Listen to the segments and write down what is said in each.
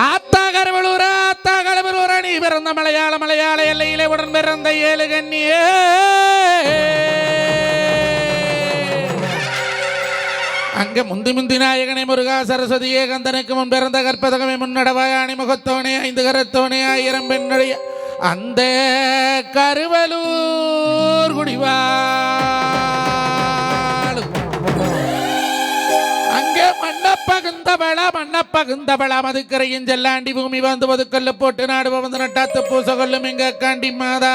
ஆத்தா கருவலூர நீ பிறந்த மலையாள மலையாள எல்லையிலே உடன் பிறந்த ஏழு கண்ணியே. அங்க முந்தி முந்தி நாயகனை முருகா சரஸ்வதியே கந்தனுக்கு முன் பிறந்த கற்பதகமே முன்னடவாய் அணிமுகத்தோனே ஐந்து கரத்தோனே ஆயிரம் பெண்ணுடைய அந்த கருவலூர் குடிவா மண்ணப்பகுந்தவள மதுக்கரையின் செல்லாண்டி பூமி வந்து ஒதுக்கல்ல போட்டு நாடு வந்து நட்டாத்து பூச கொள்ளும் எங்க காண்டி மாதா.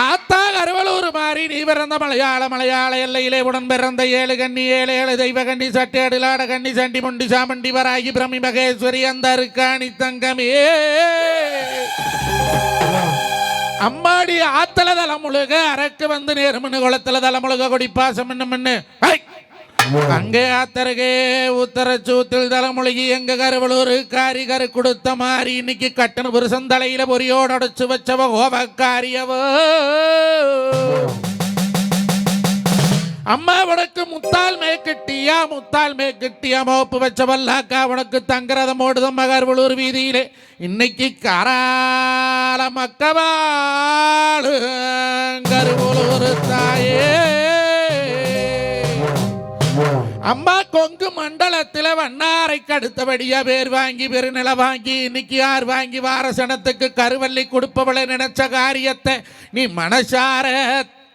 ஆத்தா கருவலூர் மாறி நீ பிறந்த மலையாள மலையாள எல்லையிலே உடன் பிறந்த ஏழு கண்ணி ஏழு ஏழு தெய்வ கண்ணி சட்டேடுலாட கண்ணி சண்டி முண்டி சாமண்டி வராகி பிரமி மகேஸ்வரி அந்த அருக்காணி தங்கமே. அம்மாடி ஆத்தல தலமுழுக அரக்கு வந்து நேருமனு குளத்துல தலமுழுக கொடி பாசம் மண்ணு அங்கே ஆத்தருகே உத்தர சூத்தில் எங்க கருவலூர் காரி கரு கொடுத்த மாதிரி இன்னைக்கு கட்டண புருஷன் தலையில பொரியோட அடைச்சு வச்சவ கோபக்காரியவ அம்மா உனக்கு முத்தால் மேக்கட்டியா முத்தால் மேக்கட்டியா மோப்பு வச்ச வல்லாக்கா உனக்கு தங்கரதம் ஓடுதும் மகர்வலூர் வீதியிலே. இன்னைக்கு கரால மக்கவாள் கருவலூர் தாயே. அம்மா கொங்கு மண்டலத்தில் வண்ணாரைக்கு அடுத்தபடியா பேர் வாங்கி பெருநில வாங்கி இன்னைக்கு யார் வாங்கி வாரசனத்துக்கு கருவள்ளி கொடுப்பவளை நினைச்ச காரியத்தை நீ மனசார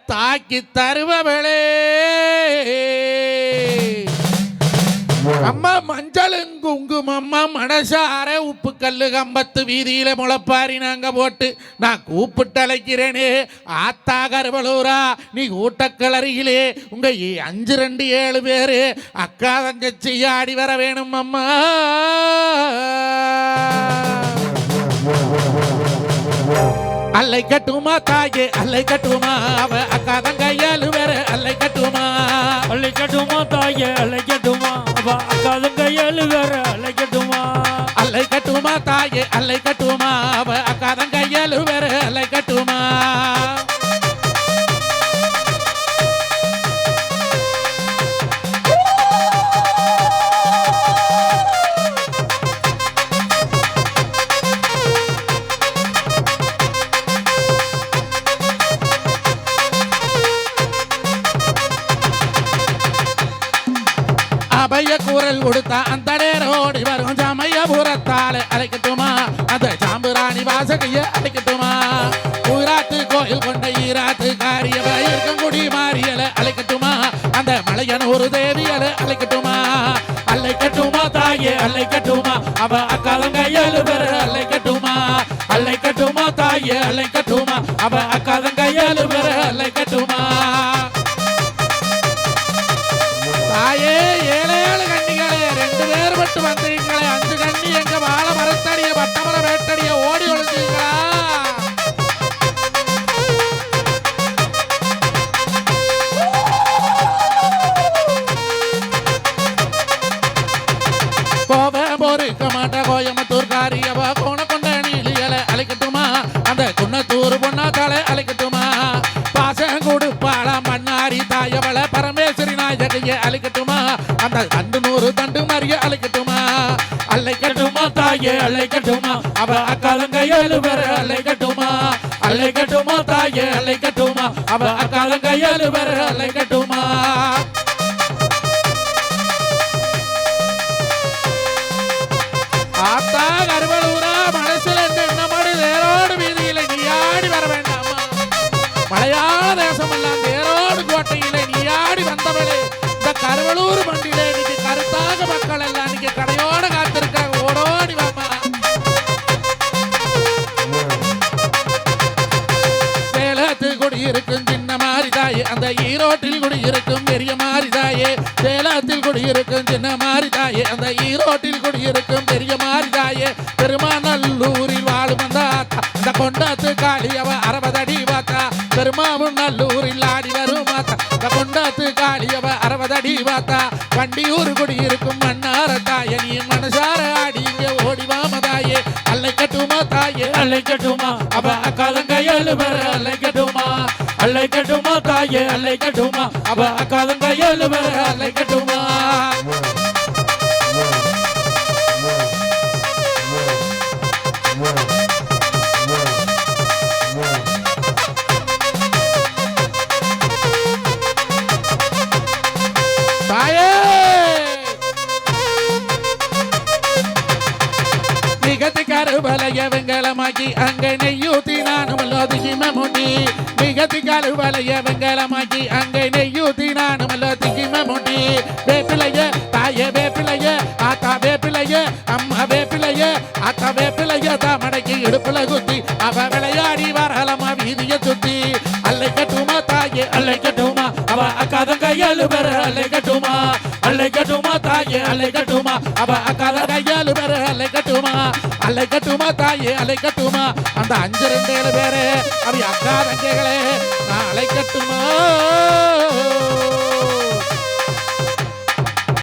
தாக்கி தருபவளே. அம்மா மஞ்சளும் குங்குமம் அம்மா மனசார உப்பு கல்லு கம்பத்து வீதியில முளைப்பாரி நாங்க போட்டு நான் கூப்பிட்டு அழைக்கிறேனே. ஆத்தா கருவலூரா நீ ஊட்டக்கிளறியிலே உங்க அஞ்சு ரெண்டு ஏழு பேரு அக்கா தங்கச்சி ஆடி வர வேணும் அம்மா. அல்லை கட்டுமா தாயே? அல்லை கட்டுமா? அவ அக்கா தங்கையாலு வேற அல்லை கட்டுமா? அழைக்கட்டுமா தாயே? அழைக்கட்டுமா அவ அக்காதும் கையாளு வேற அழைக்கட்டுமா அல்லை கட்டுமா தாயே? அல்லை கட்டுமா? அவ அக்கா தங்கையாலு வேற அல்லை குரல் கொடுத்தா அந்த நேரோடி வரும். சமயபுரத்தால அழைக்கட்டுமா? அந்த சாம்புராணி வாசகைய அழைக்கட்டுமா? ஊராத்து கோயில் கொண்ட ஈராத்து காரியவ இருக்கங்குடி மாரியல அழைக்கட்டுமா? அந்த மலையன் ஒரு தேவியல அழைக்கட்டுமா? அழைக்கட்டுமா தாயே அழைக்கட்டுமா அவ அக்காலங்கையலு கோயம்புத்தூர் காரியவ கோண கொண்ட நீலியல அழைக்கட்டுமா? அந்த குன்னத்தூர் பொன்னாத்தால அழைக்கட்டுமா? பாசம் கொடுப்பாளா மண்ணாரி தாயவள? பரமேஸ்வரி நாயகைய அழைக்கட்டுமா? அந்த தண்டு நூறு தண்டு மறிய அழைக்கட்டுமா? அழைக்கட்டுமா தாயே அழைக்கட்டுமா? அவ அக்காலம் கையாளு பெற அழைக்கட்டுமா? அழைக்கட்டுமா தாயே அழைக்கட்டுமா? அவ அக்காலம் கையாளு பெற அழைக்கட்டுமா? கருவலூரா மனசுல என்ன எண்ணமாடு வீதியில நீ வர வேண்டாமா? மலையாள தேசமெல்லாம் வேரோடு கோட்டையில நீ வந்தவளே. இந்த கருவலூர் மண்டியில இன்னைக்கு கருத்தாக மக்கள் எல்லாம் இன்னைக்கு கடையோட காத்திருக்காங்க ஓடோடி வாமா சேலத்து குடி இருக்கும் சின்ன மாரிதாயே அந்த ஈரோட்டில் குடி இருக்கும் சேலத்தில் குடி இருக்கும் சின்ன மாரிதாயே. அந்த ஈரோட்டில் குடி இருக்கும் பெரிய மாரிதாயே. பெருமாநல்லூரில் வாழும் அந்த ஆத்தா இந்த கொண்டாத்து காளி அவ அறுபதடி வாத்தா பெருமாவும் நல்லூரில் ஆடி வரும் மாத்தா இந்த கொண்டாத்து காளி அவ அறுபதடி வாத்தா வண்டியூர் குடி இருக்கும் மன்னார தாயே. நீ மனசார ஆடி இங்கே ஓடி வாமதாயே அல்லை கட்டுமா தாயே? அழைக்கட்டுமா அவ அக்காதும் கையாளு வேற அழைக்கட்டுமா அழைக்கட்டுமா தாயே? அழைக்கட்டுமா அவ அக்காதும் கையாளு வேற அழைக்கட்டுமா மிகத்தி கருவலைய வெங்கலமாக்கி அங்க நெய்யூத்தி நானும் திகிம முட்டி மிகத்தி கருவலைய வெங்கலமாக்கி அங்க நெய்யூத்தி நானும் திகிம முட்டி வேப்பிலைய தாயே வேப்பிலைய ஆத்தா வேப்பிலைய அம்மா வேப்பிலைய ஆத்தா வேப்பிலைய தாமடைக்கு இடுப்புல குத்தி அவ விளையாடி வரலமா வீதிய சுத்தி. அல்லை கட்டுமா தாயே அல்லை கட்டுமா? அவ அக்கா தங்கையால் பெற அல்லை கட்டுமா? அல்லை கட்டுமா தாயே அல்லை கட்டுமா? அவ அக்காத கையாளு பெற அலை கட்டுமா தாயே அலை அந்த அஞ்சு ரெண்டு ஏழு பேரு அவ அக்கா தங்கைகளே நான் அலை